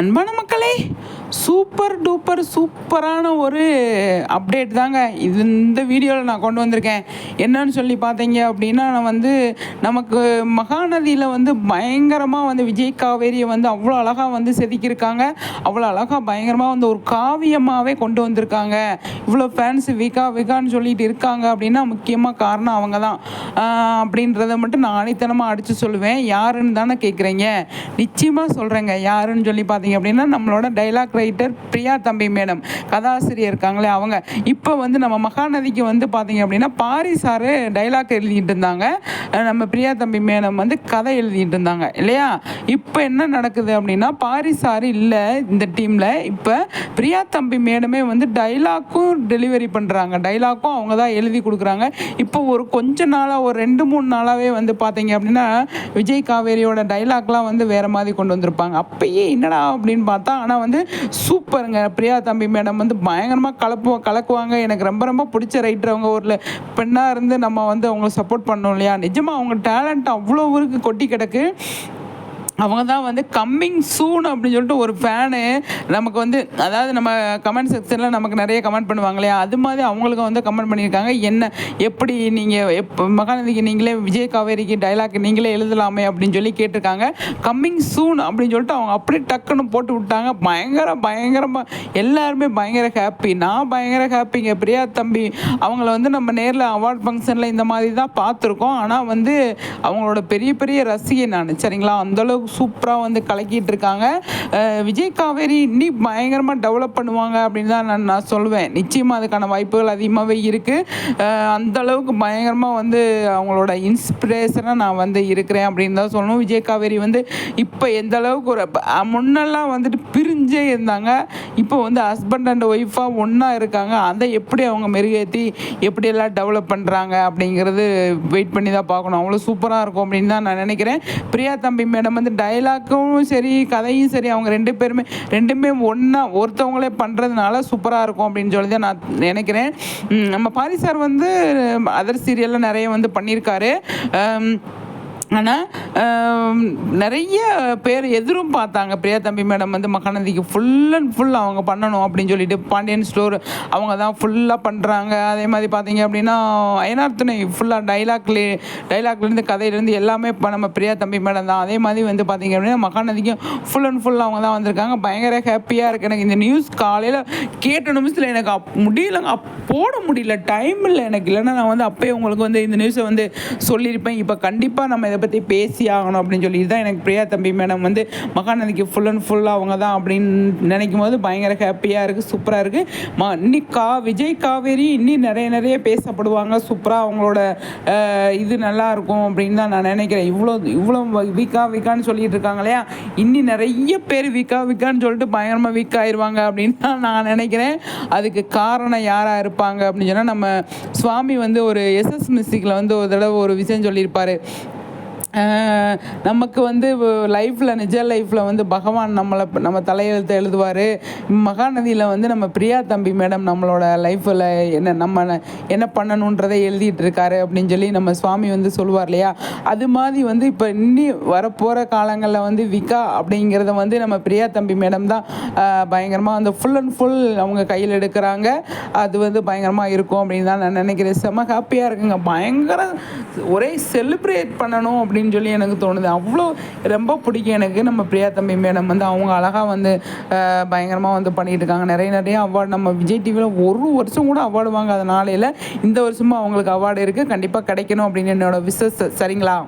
அன்பான மக்களே super duper சூப்பரான ஒரு அப்டேட் தாங்க. இது இந்த வீடியோவில் நான் கொண்டு வந்திருக்கேன். என்னன்னு சொல்லி பார்த்தீங்க அப்படின்னா நான் வந்து நமக்கு மகாநதியில் வந்து பயங்கரமாக வந்து விஜய் காவேரியை வந்து அவ்வளோ அழகாக வந்து செதுக்கியிருக்காங்க. அவ்வளோ அழகாக பயங்கரமாக வந்து ஒரு காவியமாகவே கொண்டு வந்திருக்காங்க. இவ்வளோ ஃபேன்ஸ் விகா விகான்னு சொல்லிட்டு இருக்காங்க அப்படின்னா முக்கியமாக காரணம் அவங்க தான். அப்படின்றத மட்டும் நான் ஆணித்தனமாக அடித்து சொல்லுவேன். யாருன்னு தானே கேட்குறீங்க நிச்சயமாக சொல்கிறேங்க யாருன்னு சொல்லி பார்த்தீங்க அப்படின்னா நம்மளோட டைலாக் ரைட்டர் பிரியா தம்பி மேடம் கதாசிரியர் இருக்காங்களே அவங்க. இப்போ வந்து நம்ம மகாநதிக்கு வந்து பார்த்தீங்க அப்படின்னா பாரி சார் டைலாக் எழுதிட்டு இருந்தாங்க. நம்ம பிரியா தம்பி மேடம் வந்து கதை எழுதிட்டு இருந்தாங்க இல்லையா? இப்போ என்ன நடக்குது அப்படின்னா பாரி சார் இல்லை இந்த டீமில் இப்போ பிரியா தம்பி மேடமே வந்து டைலாக்கும் டெலிவரி பண்ணுறாங்க டைலாக்கும் அவங்க தான் எழுதி கொடுக்குறாங்க. இப்போ ஒரு கொஞ்ச நாளாக ஒரு ரெண்டு மூணு நாளாகவே வந்து பார்த்தீங்க அப்படின்னா விஜய் காவேரியோட டைலாக்லாம் வந்து வேறு மாதிரி கொண்டு வந்திருப்பாங்க. அப்பயே என்னடா அப்படின்னு பார்த்தா ஆனால் வந்து சூப்பருங்க. பிரியா தம்பி மேடம் வந்து பயங்கரமாக கலப்பு கலக்குவாங்க. எனக்கு ரொம்ப ரொம்ப பிடிச்ச ரைட்டர் அவங்க ஒரு பெண்ணாக இருந்து நம்ம வந்து அவங்கள சப்போர்ட் பண்ணோம் இல்லையா? நிஜமாக அவங்க டேலண்ட் அவ்வளோ ஊருக்கு கொட்டி கிடக்கு. அவங்க தான் வந்து கம்மிங் சூன் அப்படின்னு சொல்லிட்டு ஒரு ஃபேனு நமக்கு வந்து அதாவது நம்ம கமெண்ட் செக்ஷனில் நமக்கு நிறைய கமெண்ட் பண்ணுவாங்க இல்லையா? அது மாதிரி அவங்களுக்கு வந்து கமெண்ட் பண்ணியிருக்காங்க. என்ன எப்படி நீங்கள் எப்போ மகாநதிக்கு நீங்களே விஜய் காவேரிக்கு டைலாக் நீங்களே எழுதலாமே அப்படின்னு சொல்லி கேட்டிருக்காங்க. கம்மிங் சூன் அப்படின்னு சொல்லிட்டு அவங்க அப்படி டக்குன்னு போட்டு விட்டாங்க. பயங்கர பயங்கரமாக எல்லாருமே பயங்கர ஹாப்பி நான் பயங்கர ஹாப்பிங்க பிரியா தம்பி. அவங்கள வந்து நம்ம நேரில் அவார்ட் ஃபங்க்ஷனில் இந்த மாதிரி தான் பார்த்துருக்கோம். ஆனால் வந்து அவங்களோட பெரிய பெரிய ரசிகை நான். சரிங்களா? அந்தளவுக்கு சூப்பராக வந்து கலக்கிட்டு இருக்காங்க விஜய் காவேரி இன்னி பயங்கரமாக டெவலப் பண்ணுவாங்க அப்படின்னு தான் நான் நான் சொல்லுவேன். நிச்சயமாக அதுக்கான வாய்ப்புகள் அதிகமாகவே இருக்குது அந்த அளவுக்கு பயங்கரமாக வந்து அவங்களோட இன்ஸ்பிரேஷனாக நான் வந்து இருக்கிறேன் அப்படின்னு தான் சொல்லணும். விஜய் காவேரி வந்து இப்போ எந்த அளவுக்கு ஒரு முன்னெல்லாம் வந்துட்டு பிரிஞ்சே இருந்தாங்க. இப்போ வந்து ஹஸ்பண்ட் அண்ட் ஒய்ஃபாக ஒன்றா இருக்காங்க. அதை எப்படி அவங்க மெருகேற்றி எப்படியெல்லாம் டெவலப் பண்ணுறாங்க அப்படிங்கிறது வெயிட் பண்ணி தான் பார்க்கணும். அவ்வளோ சூப்பராக இருக்கும் அப்படின்னு தான் நான் நினைக்கிறேன். பிரியா தம்பி மேடம் வந்து டைலாக்கும் சரி கதையும் சரி அவங்க ரெண்டு பேருமே ரெண்டுமே ஒன்றா ஒருத்தவங்களே பண்ணுறதுனால சூப்பராக இருக்கும் அப்படின்னு சொல்லி தான் நான் நினைக்கிறேன். நம்ம பாரி சார் வந்து அதர் சீரியல்லாம் நிறைய வந்து பண்ணியிருக்காரு. ஆனால் நிறைய பேர் எதிரும் பார்த்தாங்க. பிரியா தம்பி மேடம் வந்து மகாநதிக்கு ஃபுல் அண்ட் ஃபுல் அவங்க பண்ணணும் அப்படின்னு சொல்லிட்டு பாண்டியன் ஸ்டோர் அவங்க தான் ஃபுல்லாக பண்ணுறாங்க அதே மாதிரி பார்த்தீங்க அப்படின்னா அயனார் துணை ஃபுல்லாக டைலாக்லே டைலாக்லேருந்து கதையிலேருந்து எல்லாமே இப்போ நம்ம பிரியா தம்பி மேடம் தான். அதே மாதிரி வந்து பார்த்தீங்க அப்படின்னா மகாநதிக்கும் ஃபுல் அண்ட் ஃபுல் அவங்க தான் வந்திருக்காங்க. பயங்கர ஹாப்பியாக இருக்குது எனக்கு இந்த நியூஸ் காலையில் கேட்ட நிமிஷத்தில் எனக்கு அப் முடியலங்க. அப் போட முடியல. டைம் இல்லை எனக்கு. இல்லைன்னா நான் வந்து அப்போயே உங்களுக்கு வந்து இந்த நியூஸை வந்து சொல்லியிருப்பேன். இப்போ கண்டிப்பாக நம்ம இதை பற்றி பேசி ஆகணும் அப்படின்னு சொல்லி. தான் எனக்கு பிரியா தம்பி மேடம் வந்து மகாநதிக்கு ஃபுல் அண்ட் ஃபுல்லாக அவங்க தான் அப்படின்னு நினைக்கும் போது பயங்கர ஹாப்பியாக இருக்குது சூப்பராக இருக்குது ம இன்னி கா விஜய் காவேரி இன்னும் நிறைய நிறைய பேசப்படுவாங்க சூப்பராக அவங்களோட இது நல்லாயிருக்கும் அப்படின்னு தான் நான் நினைக்கிறேன். இவ்வளோ இவ்வளோ வீக்கா வீக்கான்னு சொல்லிட்டு இருக்காங்க இல்லையா? இன்னி நிறைய பேர் வீக்கா வீக்கான்னு சொல்லிட்டு பயங்கரமாக வீக் ஆயிடுவாங்க அப்படின்னு தான் நான் நினைக்கிறேன். அதுக்கு காரணம் யாராக இருப்பாங்க அப்படின்னு சொன்னால் நம்ம சுவாமி வந்து ஒரு எஸ்எஸ் மியூசிக்கில் வந்து ஒரு தடவை ஒரு விஷயம் சொல்லியிருப்பார். நமக்கு வந்து லைஃப்பில் நிஜ லைஃப்பில் வந்து பகவான் நம்மளை நம்ம தலையெழுத்து எழுதுவார். மகாநதியில் வந்து நம்ம பிரியா தம்பி மேடம் நம்மளோட லைஃப்பில் என்ன நம்ம என்ன பண்ணணுன்றதை எழுதிட்டு இருக்காரு அப்படின்னு சொல்லி நம்ம சுவாமி வந்து சொல்லுவார் இல்லையா? அது மாதிரி வந்து இப்போ இன்னி வரப்போகிற காலங்களில் வந்து விகா அப்படிங்கிறத வந்து நம்ம பிரியா தம்பி மேடம் தான் பயங்கரமாக அந்த ஃபுல் அண்ட் ஃபுல் அவங்க கையில் எடுக்கிறாங்க. அது வந்து பயங்கரமாக இருக்கும் அப்படின்னு தான் நான் நினைக்கிறேன். செம்ம ஹாப்பியாக இருக்குங்க. பயங்கர ஒரே செலிப்ரேட் பண்ணணும் அப்படின்னு அப்படின்னு சொல்லி எனக்கு தோணுது. அவ்வளோ ரொம்ப பிடிக்கும் எனக்கு. நம்ம பிரியா தம்பி மேடம் வந்து அவங்க அழகாக வந்து பயங்கரமாக வந்து பண்ணிகிட்டு இருக்காங்க. நிறைய நிறைய அவார்டு நம்ம விஜய் டிவியில் ஒரு வருஷம் கூட அவார்டு வாங்காத நாளையில் இந்த வருஷமும் அவங்களுக்கு அவார்டு இருக்குது கண்டிப்பாக கிடைக்கணும் அப்படின்னு என்னோடய விசஸ் சரிங்களா?